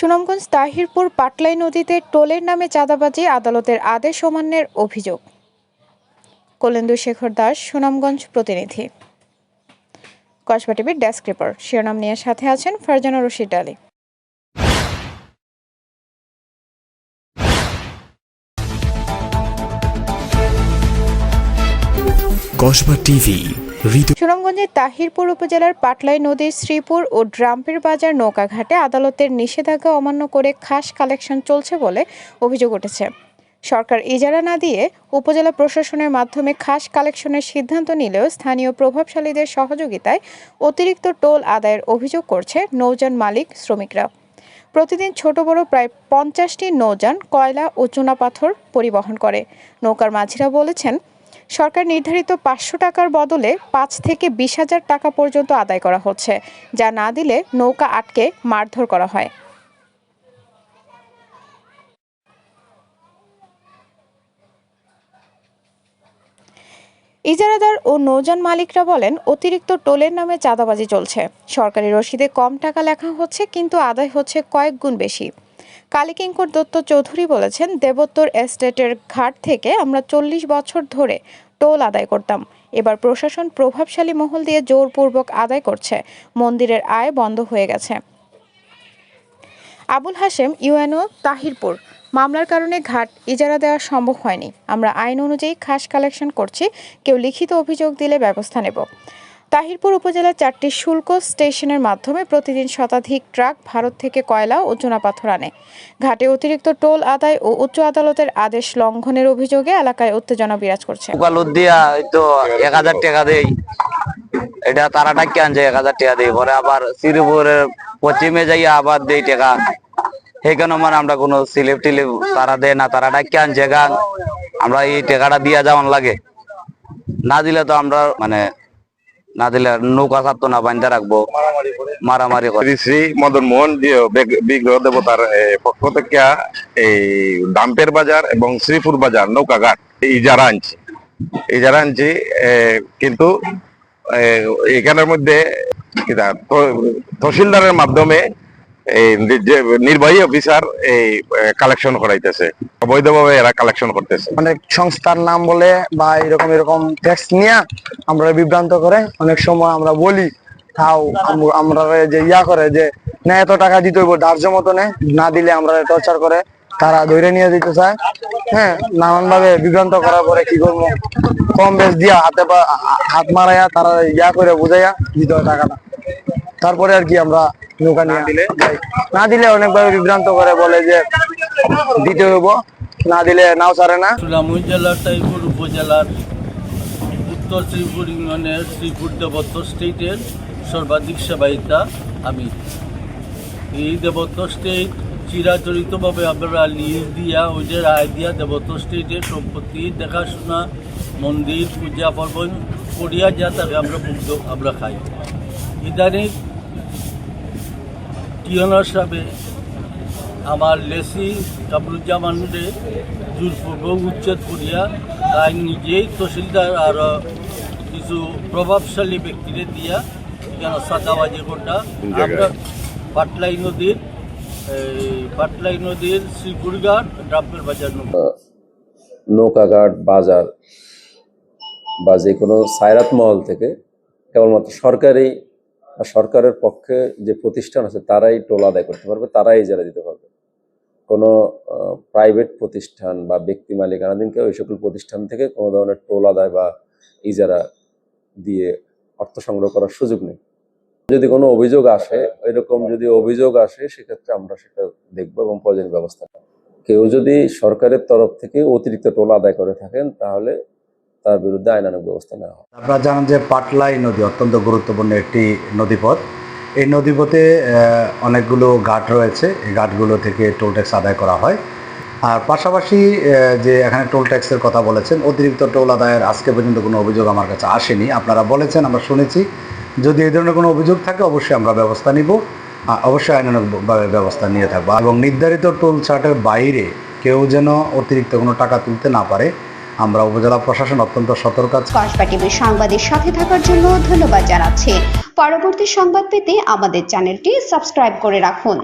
সুনামগঞ্জ তাহিরপুর পাটলাই নদীতে টোলের নামে চাঁদাবাজি আদালতের আদেশ অমান্যের অভিযোগ। কলেন্দু শেখর দাস, সুনামগঞ্জ প্রতিনিধি। টিভির ডেস্ক রিপোর্ট। শিরোনাম নিয়ে সাথে আছেন ফারজানা রশিদ আলী। কসবা টিভি সুনামগঞ্জের তাহিরপুর উপজেলার পাটলাই নদীর শ্রীপুর ও ড্রাম্পের বাজার নৌকাঘাটে আদালতের নিষেধাজ্ঞা অমান্য করে খাস কালেকশন চলছে বলে অভিযোগ উঠেছে। সরকার ইজারা না দিয়ে উপজেলা প্রশাসনের মাধ্যমে খাস কালেকশনের সিদ্ধান্ত নিলেও স্থানীয় প্রভাবশালীদের সহযোগিতায় অতিরিক্ত টোল আদায়ের অভিযোগ করছে নৌযান মালিক শ্রমিকরা। প্রতিদিন ছোট বড় প্রায় পঞ্চাশটি নৌযান, কয়লা ও চুনাপাথর পরিবহন করে। নৌকার মাঝিরা বলেছেন সরকার নির্ধারিত পাঁচশো টাকার বদলে পাঁচ থেকে বিশ হাজার টাকা পর্যন্ত আদায় করা হচ্ছে, যা না দিলে নৌকা আটকে মারধর করা হয়। ইজারাদার ও নৌযান মালিকরা বলেন, অতিরিক্ত টোলের নামে চাঁদাবাজি চলছে। সরকারি রসিদে কম টাকা লেখা হচ্ছে, কিন্তু আদায় হচ্ছে কয়েক গুণ বেশি। কালীকিঙ্কর দত্ত চৌধুরী বলেছেন, দেবোত্তর এস্টেটের ঘাট থেকে আমরা চল্লিশ বছর ধরে টোল আদায় করতাম। এবার প্রশাসন প্রভাবশালী মহল দিয়ে জোরপূর্বক আদায় করছে। মন্দিরের আয় বন্ধ হয়ে গেছে। আবুল হাশেম, ইউএনও, তাহিরপুর। মামলার কারণে ঘাট ইজারা দেওয়া সম্ভব হয়নি। আমরা আইন অনুযায়ী খাস কালেকশন করছি। কেউ লিখিত অভিযোগ দিলে ব্যবস্থা নেব। তাহিরপুর উপজেলার চারটি শুল্ক স্টেশনের মাধ্যমে প্রতিদিন শতাধিক ট্রাক ভারত থেকে কয়লা ও চুনাপাথর আনে। ঘাটে অতিরিক্ত টোল আদায় ও উচ্চ আদালতের আদেশ লঙ্ঘনের অভিযোগে এলাকায় উত্তেজনা বিরাজ করছে। এক হাজার টাকা দেই। এটা তারা টাকা আনছে এক হাজার টাকা দেই। পরে আবার শ্রীপুরের পশ্চিমে যাইয়া আবার দেই টাকা। সেখানে মানে আমরা কোনো স্লিপ টিলিপ তারা দেয় না, তারা টাকা আনছে। গান আমরা এই টাকাটা দিয়া যাওয়ান লাগে। না দিলে তো আমরা মানে না দিলে নৌকা ছাড়তো না বান্ধা রাখব। মারামারি করে। শ্রী শ্রী মদন মোহন বেগ- বিগ্রহ দেবতার পক্ষ থেকে এই ডাম্পের বাজার এবং শ্রীপুর বাজার নৌকাঘাট ইজারা আনছি। ইজারা আনছি কিন্তু এখানের মধ্যে তহসিলদারের মাধ্যমে নির্বাহী অফিসার এই কালেকশন করাইতেছে। অবৈধভাবে এরা কালেকশন করতেছে। অনেক সংস্থার নাম বলে বা এরকম এরকম ট্যাক্স নিয়ে আমরা বিভ্রান্ত করে অনেক সময় আমরা বলি, তাও আমরা যে ইয়া করে যে, না, এত টাকা দিতে হইব, ধার্য মতো নে দিলে আমরা টর্চার করে তারা ধরে নিয়ে দিতে চায়। হ্যাঁ নানান ভাবে বিভ্রান্ত করার পরে কি করব? কম বেশ দিয়া হাতে হাত মারাইয়া তারা ইয়া করে বুঝাইয়া দিতে হয় টাকাটা। তারপরে আর কি আমরা নৌকা নিয়ে দিলে? না দিলে অনেকভাবে বিভ্রান্ত করে বলে যে দিতে হইব। না দিলে নাও ছাড়ে না। জেলার উপজেলার উত্তর শ্রীপুর ইউনিয়নের শ্রীপুর দেবত্ব স্টেটের সর্বাধিক সেবায়িতা আমি। এই দেবত্ব স্টেট চিরাচরিতভাবে আমরা লিজ দিয়া ওই যে রায় দিয়া দেবত্ব স্টেটের সম্পত্তি দেখাশোনা মন্দির পূজা পার্বণ করিয়া যা তাকে আমরা মুগ্ধ আমরা খাই। ইদানিং টিয়নার সাহেবে আমার লেসি কামরুজ্জামানুরে জোরপূর্বক উচ্ছেদ করিয়া তাই নিজেই তহসিলদার আর কিছু প্রভাবশালী ব্যক্তিদের দিয়া এখানে সাদাবাজি কোটা আমরা পাটলাই নদীর পাটলাই নদীর শ্রীপুরঘাট ড্রাম্পের বাজার নৌকা নৌকাঘাট বাজার বা যে কোনো সায়রাত মহল থেকে কেবলমাত্র সরকারি বা সরকারের পক্ষে যে প্রতিষ্ঠান আছে, তারাই টোল আদায় করতে পারবে, তারাই ইজারা দিতে পারবে কোনো প্রাইভেট প্রতিষ্ঠান বা ব্যক্তি মালিকানাধীন কেউ এই সকল প্রতিষ্ঠান থেকে কোনো ধরনের টোল আদায় বা ইজারা দিয়ে অর্থ সংগ্রহ করার সুযোগ নেই যদি কোনো অভিযোগ আসে, এরকম যদি অভিযোগ আসে, সেক্ষেত্রে আমরা সেটা দেখব এবং প্রয়োজনীয় ব্যবস্থা। কেউ যদি সরকারের তরফ থেকে অতিরিক্ত টোল আদায় করে থাকেন, তাহলে তার বিরুদ্ধে আইনানুগ ব্যবস্থা নেওয়া হবে আপনারা জানেন যে পাটলাই নদী অত্যন্ত গুরুত্বপূর্ণ একটি নদীপথ। এই নদীপথে অনেকগুলো ঘাট রয়েছে। এই ঘাটগুলো থেকে টোল ট্যাক্স আদায় করা হয়। আর পাশাপাশি যে এখানে টোল ট্যাক্সের কথা বলেছেন, অতিরিক্ত টোল আদায়ের আজকে পর্যন্ত কোনো অভিযোগ আমার কাছে আসেনি। আপনারা বলেছেন, আমরা শুনেছি। যদি এই ধরনের কোনো অভিযোগ থাকে, অবশ্যই আমরা ব্যবস্থা নিব। অবশ্যই আইনানুগভাবে ব্যবস্থা নিয়ে থাকব। এবং নির্ধারিত টোল চার্টের বাইরে কেউ যেন অতিরিক্ত কোনো টাকা তুলতে না পারে আমরা উপজেলা প্রশাসন অত্যন্ত সতর্ক আছে। কসবা টিভির সাংবাদিক সাথে থাকার জন্য ধন্যবাদ জানাচ্ছি। পরবর্তী সংবাদ পেতে আমাদের চ্যানেলটি সাবস্ক্রাইব করে রাখুন।